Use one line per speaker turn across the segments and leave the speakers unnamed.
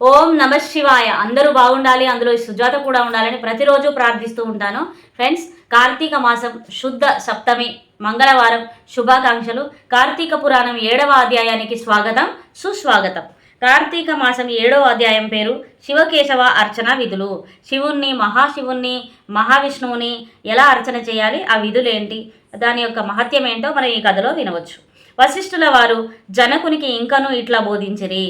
ఓం నమ శివాయ. అందరూ బాగుండాలి అందులో సుజాత కూడా ఉండాలని ప్రతిరోజు ప్రార్థిస్తూ ఉంటాను. ఫ్రెండ్స్ కార్తీక మాసం శుద్ధ సప్తమి మంగళవారం శుభాకాంక్షలు. కార్తీక పురాణం ఏడవ అధ్యాయానికి స్వాగతం సుస్వాగతం. కార్తీక మాసం ఏడవ అధ్యాయం పేరు శివకేశవ అర్చన విధులు. శివుణ్ణి మహాశివుణ్ణి మహావిష్ణువుని ఎలా అర్చన చేయాలి ఆ విధులు ఏంటి దాని యొక్క మహత్యం ఏంటో మనం ఈ కథలో వినవచ్చు. వశిష్ఠుల వారు జనకునికి ఇంకను ఇట్లా బోధించిరి.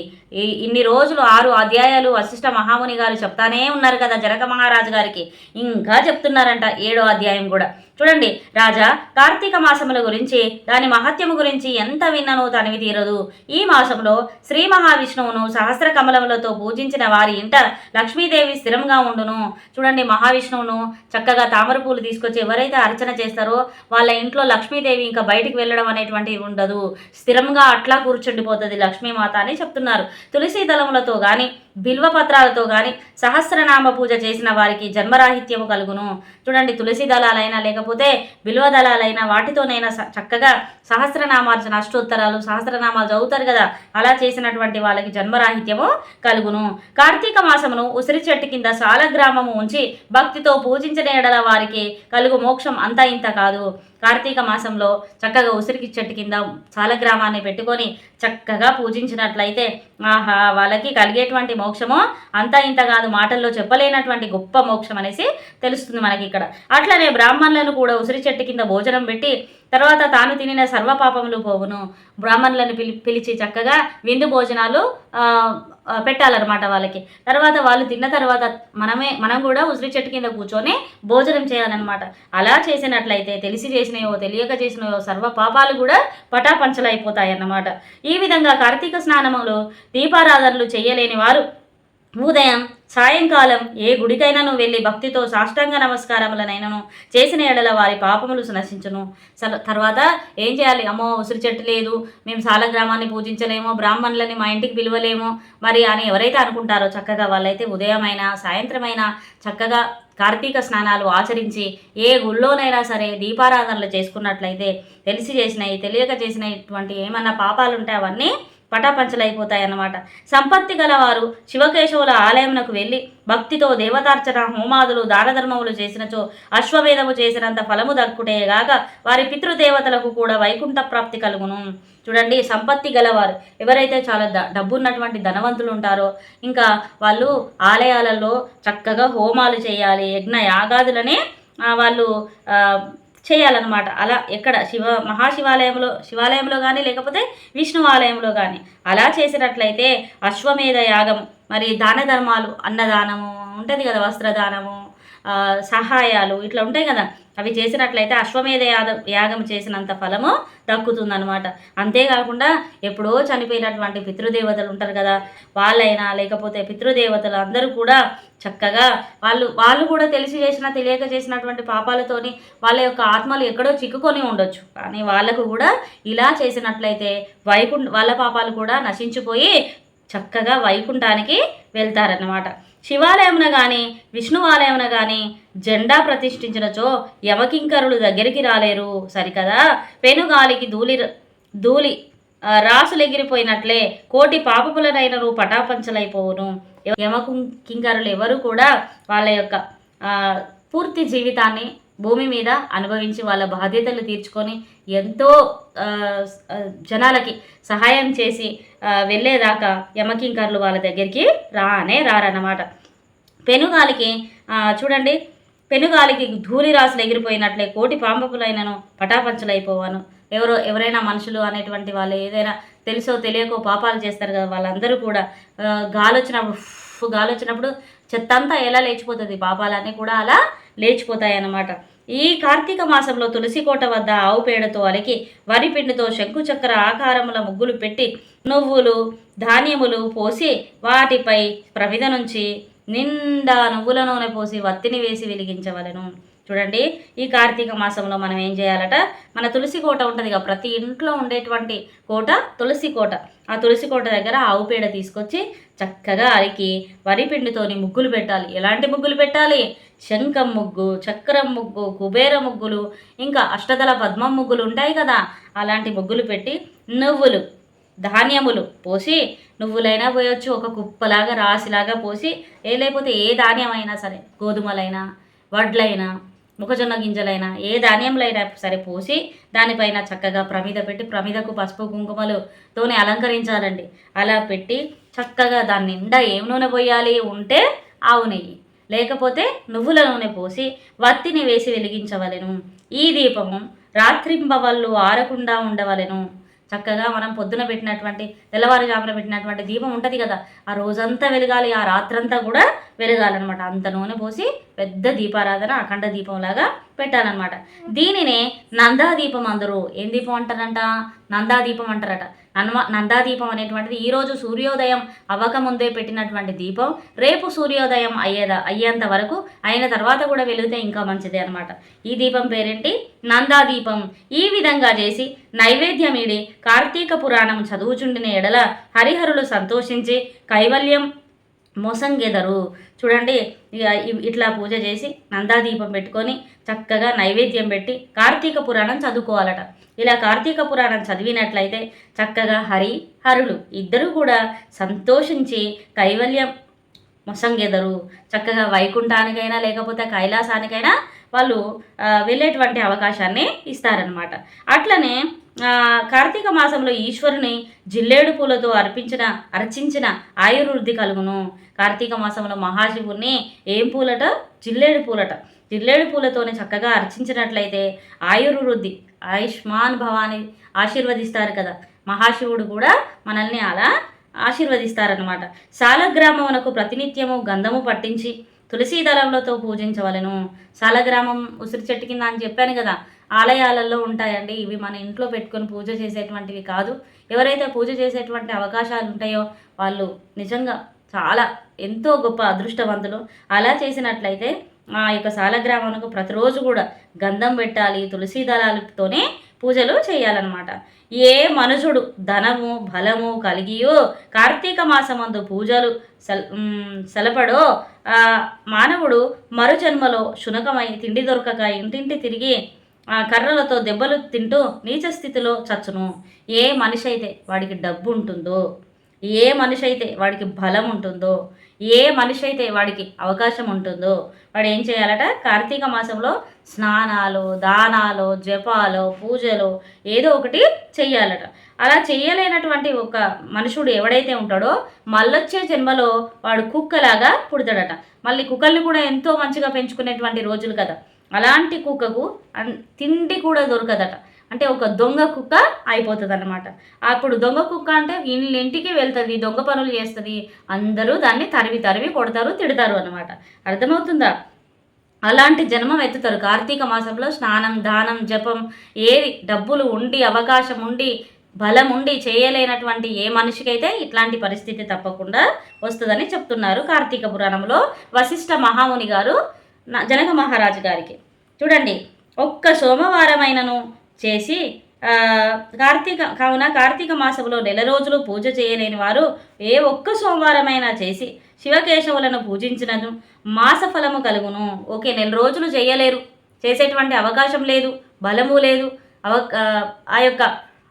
ఇన్ని రోజులు ఆరు అధ్యాయాలు వశిష్ఠ మహాముని గారు చెప్తానే ఉన్నారు కదా జనక మహారాజు గారికి. ఇంకా చెప్తున్నారంట ఏడో అధ్యాయం కూడా. చూడండి రాజా కార్తీక మాసముల గురించి దాని మహత్యము గురించి ఎంత విన్ననో తనివి తీరదు. ఈ మాసంలో శ్రీ మహావిష్ణువును సహస్ర కమలములతో పూజించిన వారి ఇంట లక్ష్మీదేవి స్థిరంగా ఉండును. చూడండి మహావిష్ణువును చక్కగా తామర పూలు తీసుకొచ్చి ఎవరైతే అర్చన చేస్తారో వాళ్ళ ఇంట్లో లక్ష్మీదేవి ఇంకా బయటికి వెళ్ళడం అనేటువంటివి ఉండదు. స్థిరంగా అట్లా కూర్చుండిపోతుంది లక్ష్మీమాత అని చెప్తున్నారు. తులసి దళములతో కానీ బిల్వ పత్రాలతో గాని సహస్రనామ పూజ చేసిన వారికి జన్మరాహిత్యము కలుగును. చూడండి తులసి దళాలైనా లేకపోతే లేకపోతే దళాలైనా వాటితోనైనా చక్కగా సహస్రనామార్చన అష్టోత్తరాలు సహస్రనామాలు చదువుతారు కదా. అలా చేసినటువంటి వాళ్ళకి జన్మరాహిత్యము కలుగును. కార్తీక మాసమును ఉసిరి చెట్టు కింద సాలగ్రామము ఉంచి భక్తితో పూజించిన ఎడల వారికి కలుగు మోక్షం అంతా ఇంత కాదు. కార్తీక మాసంలో చక్కగా ఉసిరికి చెట్టు కింద సాలగ్రామాన్ని పెట్టుకొని చక్కగా పూజించినట్లయితే ఆహా వాళ్ళకి కలిగేటువంటి మోక్షము అంతా ఇంత కాదు మాటల్లో చెప్పలేనటువంటి గొప్ప మోక్షం అనేసి తెలుస్తుంది మనకి ఇక్కడ. అట్లనే బ్రాహ్మణులను కూడా ఉసిరి చెట్టు కింద భోజనం పెట్టి తర్వాత తాను తినిన సర్వపాపములు పోవును. బ్రాహ్మణులను పిలి పిలిచి చక్కగా విందు భోజనాలు పెట్టాలన్నమాట వాళ్ళకి. తర్వాత వాళ్ళు తిన్న తర్వాత మనమే మనం కూడా ఉసిరి చెట్టు కింద కూర్చొని భోజనం చేయాలన్నమాట. అలా చేసినట్లయితే తెలిసి చేసినయో తెలియక చేసినయో సర్వ పాపాలు కూడా పటాపంచలైపోతాయి అన్నమాట ఈ విధంగా కార్తీక స్నానములు దీపారాధనలు చేయలేని వారు ఉదయం సాయంకాలం ఏ గుడికైనాను వెళ్ళి భక్తితో సాష్టాంగ నమస్కారములనైనను చేసిన ఎడల వారి పాపములు నశించును సల- తర్వాత ఏం చేయాలి? అమ్మో ఉసిరి చెట్టు లేదు మేము సాలగ్రామాన్ని పూజించలేము బ్రాహ్మణులని మా ఇంటికి పిలవలేము. మరి అని ఎవరైతే అనుకుంటారో చక్కగా వాళ్ళైతే ఉదయమైనా సాయంత్రమైనా చక్కగా కార్తీక స్నానాలు ఆచరించి ఏ గుళ్ళోనైనా సరే దీపారాధనలు చేసుకున్నట్లయితే తెలిసి చేసినవి తెలియక చేసినటువంటి ఏమన్నా పాపాలు ఉంటే అవన్నీ పటాపంచలైపోతాయి అన్నమాట సంపత్తి గలవారు శివకేశవుల ఆలయమునకు వెళ్ళి భక్తితో దేవతార్చన హోమాదులు దానధర్మములు చేసినచో అశ్వమేధము చేసినంత ఫలము దక్కుటేగాక వారి పితృదేవతలకు కూడా వైకుంఠ ప్రాప్తి కలుగును. చూడండి సంపత్తి గలవారు ఎవరైతే చాలా ద డబ్బున్నటువంటి ధనవంతులు ఉంటారో ఇంకా వాళ్ళు ఆలయాలలో చక్కగా హోమాలు చేయాలి యజ్ఞ యాగాదులనే వాళ్ళు చేయాలన్నమాట. అలా ఎక్కడ? శివ మహాశివాలయంలో శివాలయంలో కానీ లేకపోతే విష్ణు ఆలయంలో కానీ అలా చేసినట్లయితే అశ్వమేధ యాగం మరి దాన ధర్మాలు అన్నదానము ఉంటుంది కదా వస్త్రదానము సహాయాలు ఇట్లా ఉంటాయి కదా. అవి చేసినట్లయితే అశ్వమేధ యాగం యాగం చేసినంత ఫలము దక్కుతుందనమాట అంతేకాకుండా ఎప్పుడో చనిపోయినటువంటి పితృదేవతలు ఉంటారు కదా. వాళ్ళైనా లేకపోతే పితృదేవతలు అందరూ కూడా చక్కగా వాళ్ళు వాళ్ళు కూడా తెలిసి చేసిన తెలియక చేసినటువంటి పాపాలతోని వాళ్ళ యొక్క ఆత్మలు ఎక్కడో చిక్కుకొని ఉండొచ్చు. కానీ వాళ్ళకు కూడా ఇలా చేసినట్లయితే వైకుంఠ వాళ్ళ పాపాలు కూడా నశించిపోయి చక్కగా వైకుంఠానికి వెళ్తారన్నమాట. శివాలయమున కానీ విష్ణు ఆలయమున కానీ జెండా ప్రతిష్ఠించినచో యమకింకరులు దగ్గరికి రాలేరు. సరికదా? పెనుగాలికి ధూళి ధూళి ఆ, రాసులు ఎగిరిపోయినట్లే కోటి పటాపంచలైపోవును. యమకు కింకరులు ఎవరు కూడా వాళ్ళ యొక్క పూర్తి జీవితాన్ని భూమి మీద అనుభవించి వాళ్ళ బాధ్యతలు తీర్చుకొని ఎంతో జనాలకి సహాయం చేసి వెళ్ళేదాకా యమకింకర్లు వాళ్ళ దగ్గరికి రానే రారన్నమాట. పెనుగాలికి చూడండి పెనుగాలికి ధూళి రాసులు ఎగిరిపోయినట్లే కోటి పాంపపులైనను పటాపంచలైపోవాను. ఎవరో ఎవరైనా మనుషులు అనేటువంటి వాళ్ళు ఏదైనా తెలుసో తెలియకో పాపాలు చేస్తారు కదా వాళ్ళందరూ కూడా ఆ, గాలి వచ్చినప్పుడు గాలి వచ్చినప్పుడు చెత్త అంతా ఎలా లేచిపోతుంది? పాపాలన్నీ కూడా అలా లేచిపోతాయి అన్నమాట ఈ కార్తీక మాసంలో తులసి కోట వద్ద ఆవు పేడతో అలికి వరి పిండితో శంకుచక్ర ఆకారముల ముగ్గులు పెట్టి నువ్వులు ధాన్యములు పోసి వాటిపై ప్రమిద నుంచి నిండా నువ్వుల నూనె పోసి వత్తిని వేసి వెలిగించవలెను. చూడండి ఈ కార్తీక మాసంలో మనం ఏం చేయాలట? మన తులసి కోట ఉంటుంది కదా ప్రతి ఇంట్లో ఉండేటువంటి కోట తులసి కోట. ఆ తులసి కోట దగ్గర ఆవు పేడ తీసుకొచ్చి చక్కగా అరికి వరి పిండితోని ముగ్గులు పెట్టాలి. ఎలాంటి ముగ్గులు పెట్టాలి? శంఖం ముగ్గు చక్రం ముగ్గు కుబేర ముగ్గులు ఇంకా అష్టదళ పద్మం ముగ్గులు ఉంటాయి కదా అలాంటి ముగ్గులు పెట్టి నువ్వులు ధాన్యములు పోసి నువ్వులైనా పోయొచ్చు ఒక కుప్పలాగా రాశిలాగా పోసి ఏ లేకపోతే ఏ ధాన్యమైనా సరే గోధుమలైనా వడ్లైనా మొక్కజొన్న గింజలైనా ఏ ధాన్యంలైనా సరే పోసి దానిపైన చక్కగా ప్రమిద పెట్టి ప్రమిదకు పసుపు కుంకుమలుతోనే అలంకరించాలండి. అలా పెట్టి చక్కగా దాని నిండా ఏం నూనె పోయాలి? ఉంటే ఆవు నెయ్యి. లేకపోతే నువ్వుల నూనె పోసి వత్తిని వేసి వెలిగించవలెను. ఈ దీపము రాత్రింబవళ్ళు ఆరకుండా ఉండవలెను. చక్కగా మనం పొద్దున పెట్టినటువంటి తెల్లవారుజామున పెట్టినటువంటి దీపం ఉంటుంది కదా ఆ రోజంతా వెలగాలి ఆ రాత్రంతా కూడా వెలగాలన్నమాట. అంత నూనె పోసి పెద్ద దీపారాధన అఖండ దీపంలాగా పెట్టాలన్నమాట. దీనినే నందాదీపం అందరూ ఏం దీపం అంటారంట? నందాదీపం అంటారట. నన్మ నందాదీపం అనేటువంటిది ఈరోజు సూర్యోదయం అవ్వకముందే పెట్టినటువంటి దీపం. రేపు సూర్యోదయం అయ్యేదా అయ్యేంత వరకు అయిన తర్వాత కూడా వెలిగితే ఇంకా మంచిది అనమాట ఈ దీపం పేరేంటి? నందాదీపం. ఈ విధంగా చేసి నైవేద్యం ఇడి కార్తీక పురాణం చదువుచుండిన ఎడల హరిహరులు సంతోషించి కైవల్యం మోసంగెదరు చూడండి ఇక ఇట్లా పూజ చేసి నందాదీపం పెట్టుకొని చక్కగా నైవేద్యం పెట్టి కార్తీక పురాణం చదువుకోవాలట. ఇలా కార్తీక పురాణం చదివినట్లయితే చక్కగా హరి హరులు ఇద్దరు కూడా సంతోషించి కైవల్యం మొసంగెదరు చక్కగా వైకుంఠానికైనా లేకపోతే కైలాసానికైనా వాళ్ళు వెళ్ళేటువంటి అవకాశాన్ని ఇస్తారనమాట అట్లనే కార్తీక మాసంలో ఈశ్వరుని జిల్లేడు పూలతో అర్పించిన అర్చించిన ఆయుర్వృద్ధి కలుగును. కార్తీక మాసంలో మహాశివుణ్ణి ఏం పూలట? జిల్లేడు పూలట. జిల్లేడు పూలతోనే చక్కగా అర్చించినట్లయితే ఆయుర్వృద్ధి ఆయుష్మాన్ భవాని ఆశీర్వదిస్తారు కదా. మహాశివుడు కూడా మనల్ని అలా ఆశీర్వదిస్తారనమాట సాలగ్రామమునకు ప్రతినిత్యము గంధము పట్టించి తులసీ దళములతో పూజించవలెను. సాలగ్రామం ఉసిరి చెట్టు కింద అని చెప్పాను కదా ఆలయాలలో ఉంటాయండి. ఇవి మన ఇంట్లో పెట్టుకొని పూజ చేసేటువంటివి కాదు. ఎవరైతే పూజ చేసేటువంటి అవకాశాలు ఉంటాయో వాళ్ళు నిజంగా చాలా ఎంతో గొప్ప అదృష్టవంతులు. అలా చేసినట్లయితే ఆ యొక్క సాలగ్రామమునకు ప్రతిరోజు కూడా గంధం పెట్టాలి తులసీ దళాలతోనే పూజలు చేయాలన్నమాట. ఏ మనుషుడు ధనము బలము కలిగియో కార్తీక మాసమందు పూజలు సెల్ సెలపడో ఆ, మానవుడు మరుజన్మలో శునకమై తిండి దొరకక ఇంటింటి తిరిగి ఆ కర్రలతో దెబ్బలు తింటూ నీచ స్థితిలో చచ్చును. ఏ మనిషి అయితే వాడికి డబ్బు ఉంటుందో ఏ మనిషి అయితే వాడికి బలం ఉంటుందో ఏ మనిషి అయితే వాడికి అవకాశం ఉంటుందో వాడు ఏం చేయాలట? కార్తీక మాసంలో స్నానాలు దానాలు జపాలు పూజలు ఏదో ఒకటి చెయ్యాలట. అలా చేయలేనటువంటి ఒక మనుషుడు ఎవడైతే ఉంటాడో మళ్ళొచ్చే జన్మలో వాడు కుక్కలాగా పుడతాడట. మళ్ళీ కుక్కల్ని కూడా ఎంతో మంచిగా పెంచుకునేటువంటి రోజులు కదా. అలాంటి కుక్కకు అన్- తిండి కూడా దొరకదట. అంటే ఒక దొంగ కుక్క అయిపోతుంది అనమాట అప్పుడు దొంగ కుక్క అంటే వీళ్ళ ఇంటికి వెళ్తుంది దొంగ పనులు చేస్తుంది. అందరూ దాన్ని తరివి తరివి కొడతారు తిడతారు అనమాట అర్థమవుతుందా? అలాంటి జన్మం ఎత్తుతారు. కార్తీక మాసంలో స్నానం దానం జపం ఏది డబ్బులు ఉండి అవకాశం ఉండి బలం ఉండి చేయలేనటువంటి ఏ మనిషికైతే ఇట్లాంటి పరిస్థితి తప్పకుండా వస్తుందని చెప్తున్నారు కార్తీక పురాణంలో వశిష్ఠ మహాముని గారు జనక మహారాజు గారికి. చూడండి ఒక్క సోమవారమైనను చేసి కార్తీక కావున కార్తీక మాసంలో నెల రోజులు పూజ చేయలేని వారు ఏ ఒక్క సోమవారమైనా చేసి శివకేశవులను పూజించినను మాస ఫలము కలుగును. ఓకే నెల రోజులు చేయలేరు. చేసేటువంటి అవకాశం లేదు బలము లేదు అవ ఆ, యొక్క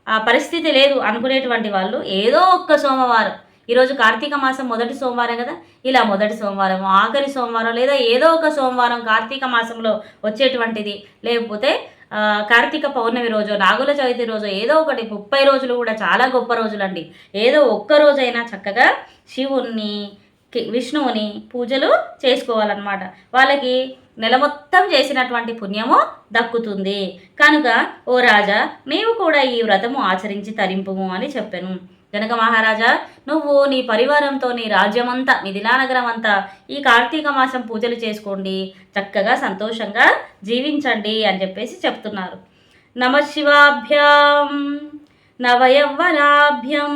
ఆ పరిస్థితి లేదు అనుకునేటువంటి వాళ్ళు ఏదో ఒక్క సోమవారం ఈరోజు కార్తీక మాసం మొదటి సోమవారం కదా ఇలా మొదటి సోమవారం ఆఖరి సోమవారం లేదా ఏదో ఒక సోమవారం కార్తీక మాసంలో వచ్చేటువంటిది. లేకపోతే కార్తీక పౌర్ణమి రోజు నాగుల చవితి రోజు ఏదో ఒకటి ముప్పై రోజులు కూడా చాలా గొప్ప రోజులండి. ఏదో ఒక్క రోజైనా చక్కగా శివుణ్ణి విష్ణువుని పూజలు చేసుకోవాలన్నమాట. వాళ్ళకి నెల మొత్తం చేసినటువంటి పుణ్యము దక్కుతుంది. కనుక ఓ రాజా నీవు కూడా ఈ వ్రతము ఆచరించి తరింపుము అని చెప్పాను. జనక మహారాజా నువ్వు నీ పరివారంతో నీ రాజ్యమంతా మిథిలానగరం అంతా ఈ కార్తీక మాసం పూజలు చేసుకోండి. చక్కగా సంతోషంగా జీవించండి అని చెప్పేసి చెప్తున్నారు. నమశివాభ్యాం నవయవ్వలాభ్యం నవయవ్వనాభ్యం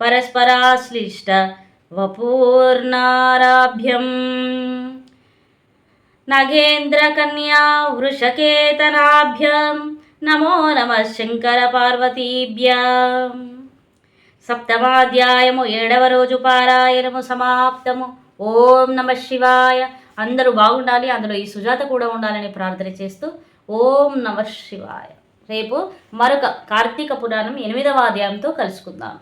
పరస్పరాశ్లిష్ట వపూర్ణారాభ్యం నగేంద్రకన్యా వృషకేతనాభ్యం నమో నమ శంకర పార్వతీభ్యాం సప్తమాధ్యాయము ఏడవ రోజు పారాయణము సమాప్తము. ఓం నమ శివాయ. అందరూ బాగుండాలి అందులో ఈ సుజాత కూడా ఉండాలని ప్రార్థన చేస్తూ ఓం నమ శివాయ. రేపు మరొక కార్తీక పురాణం ఎనిమిదవ అధ్యాయంతో కలుసుకుందాం.